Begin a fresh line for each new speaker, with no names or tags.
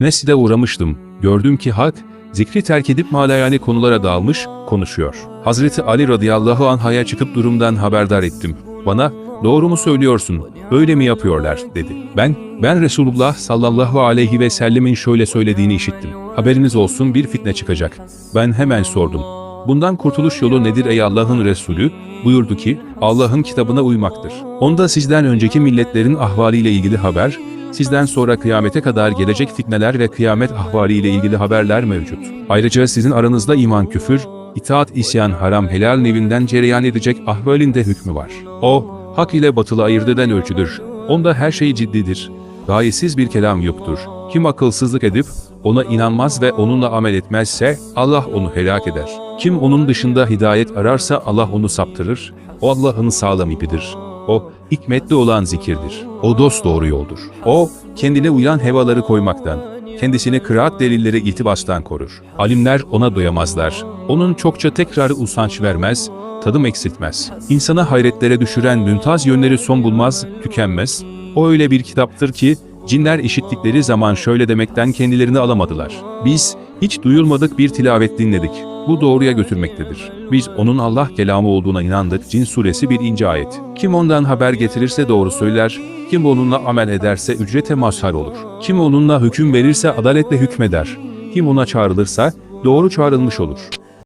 Mescide uğramıştım. Gördüm ki halk, zikri terk edip malayani konulara dalmış, konuşuyor. Hazreti Ali radıyallahu anh'a çıkıp durumdan haberdar ettim. Bana, doğru mu söylüyorsun, öyle mi yapıyorlar, dedi. Ben, ben Resulullah sallallahu aleyhi ve sellemin şöyle söylediğini işittim. Haberiniz olsun bir fitne çıkacak. Ben hemen sordum. Bundan kurtuluş yolu nedir ey Allah'ın Resulü? Buyurdu ki, Allah'ın kitabına uymaktır. Onda sizden önceki milletlerin ahvaliyle ilgili haber, sizden sonra kıyamete kadar gelecek fitneler ve kıyamet ahvaliyle ilgili haberler mevcut. Ayrıca sizin aranızda iman küfür, itaat isyan haram helal nevinden cereyan edecek ahvalinde hükmü var. O, hak ile batılı ayırt eden ölçüdür. Onda her şey ciddidir. Gayesiz bir kelam yoktur. Kim akılsızlık edip ona inanmaz ve onunla amel etmezse Allah onu helak eder. Kim onun dışında hidayet ararsa Allah onu saptırır. O Allah'ın sağlam ipidir. O hikmetli olan zikirdir. O dost doğru yoldur. O kendine uyan hevaları koymaktan, kendisini kıraat delilleri iltibastan korur. Alimler ona doyamazlar. Onun çokça tekrarı usanç vermez, tadım eksiltmez. İnsana hayretlere düşüren mümtaz yönleri son bulmaz, tükenmez. O öyle bir kitaptır ki, cinler işittikleri zaman şöyle demekten kendilerini alamadılar. Biz, hiç duyulmadık bir tilavet dinledik. Bu doğruya götürmektedir. Biz onun Allah kelamı olduğuna inandık. Cin suresi bir ince ayet. Kim ondan haber getirirse doğru söyler, kim onunla amel ederse ücrete mazhar olur. Kim onunla hüküm verirse adaletle hükmeder. Kim ona çağrılırsa doğru çağrılmış olur.